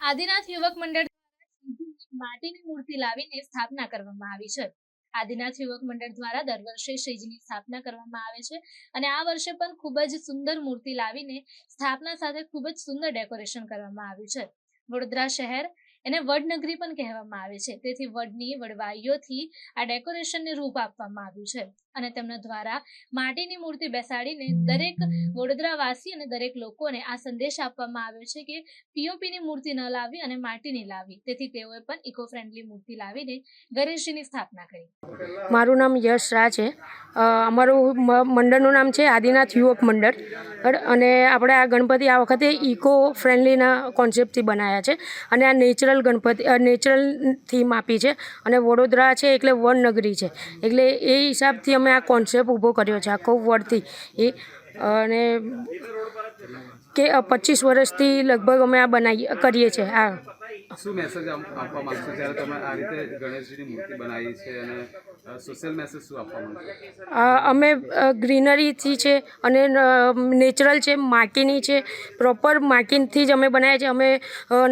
આદિનાથ યુવક મંડળ માટીની મૂર્તિ લાવીને સ્થાપના કરવામાં આવી છે. આદિનાથ યુવક મંડળ દ્વારા દર વર્ષે શ્રીજીની સ્થાપના કરવામાં આવે છે અને આ વર્ષે પણ ખૂબ જ સુંદર મૂર્તિ લાવીને સ્થાપના સાથે ખૂબ જ સુંદર ડેકોરેશન કરવામાં આવ્યું છે. વડોદરા શહેર એને વડનગરી પણ કહેવામાં આવે છે. તેથી વડની વડવાઈઓથી આ ડેકોરેશનને રૂપ આપવામાં આવ્યું છે. અને તેમના દ્વારા માટીની મૂર્તિ બેસાડીને દરેક વડોદરાવાસી અને દરેક લોકોને આ સંદેશ આપવામાં આવ્યો છે કે પીઓપીની મૂર્તિ ન લાવી અને માટીની લાવી. તેથી તેઓએ પણ ઇકો ફ્રેન્ડલી મૂર્તિ લાવીને ગણેશજીની સ્થાપના કરી. મારું નામ યશ શાહ છે. અમારું મ- મંડળનું નામ છે આદિનાથ યુવક મંડળ? અને આપણે આ ગણપતિ આ વખતે ઇકો ફ્રેન્ડલીના કોન્સેપ્ટથી બનાવ્યા છે અને આ નેચરલ ગણપતિ નેચરલ થીમ આપી છે. અને વડોદરા છે એટલે વનનગરી છે. એટલે એ હિસાબથી અમે આ કોન્સેપ્ટ ઊભો કર્યો છે, આખો વર્ડથી એ, અને કે પચીસ વર્ષથી લગભગ અમે આ બનાવી કરીએ છીએ, આ શું મેસેજ આપવા માંગશો? જ્યારે તમે આ રીતે ગણેશજીની મૂર્તિ બનાવી છે અને સોશિયલ મેસેજ શું આપવા માંગશો? અમે ગ્રીનરીથી છે અને નેચરલ છે માટીની છે. પ્રોપર માટીથી જ અમે બનાવ્યા છે. અમે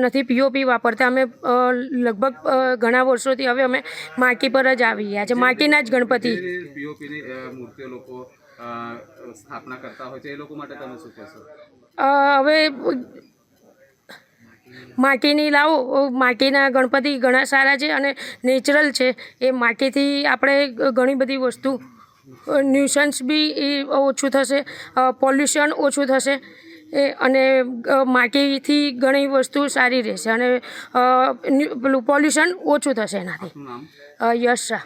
નથી પીઓપી વાપરતા. અમે લગભગ ઘણા વર્ષોથી હવે અમે માટી પર જ આવી ગયા છે. માટીના જ ગણપતિ. પીઓપીની મૂર્તિઓ લોકો સ્થાપના કરતા હોય છે એ લોકો માટે તમે શું કહેશો? હવે માટીની લાવો માટીના ગણપતિ ઘણા સારા છે અને નેચરલ છે. એ માટીથી આપણે ઘણી બધી વસ્તુ ન્યુસન્સ બી એ ઓછું થશે પોલ્યુશન ઓછું થશે એ અને માટીથી ઘણી વસ્તુ સારી રહેશે અને પેલું પોલ્યુશન ઓછું થશે એનાથી. યશ શાહ.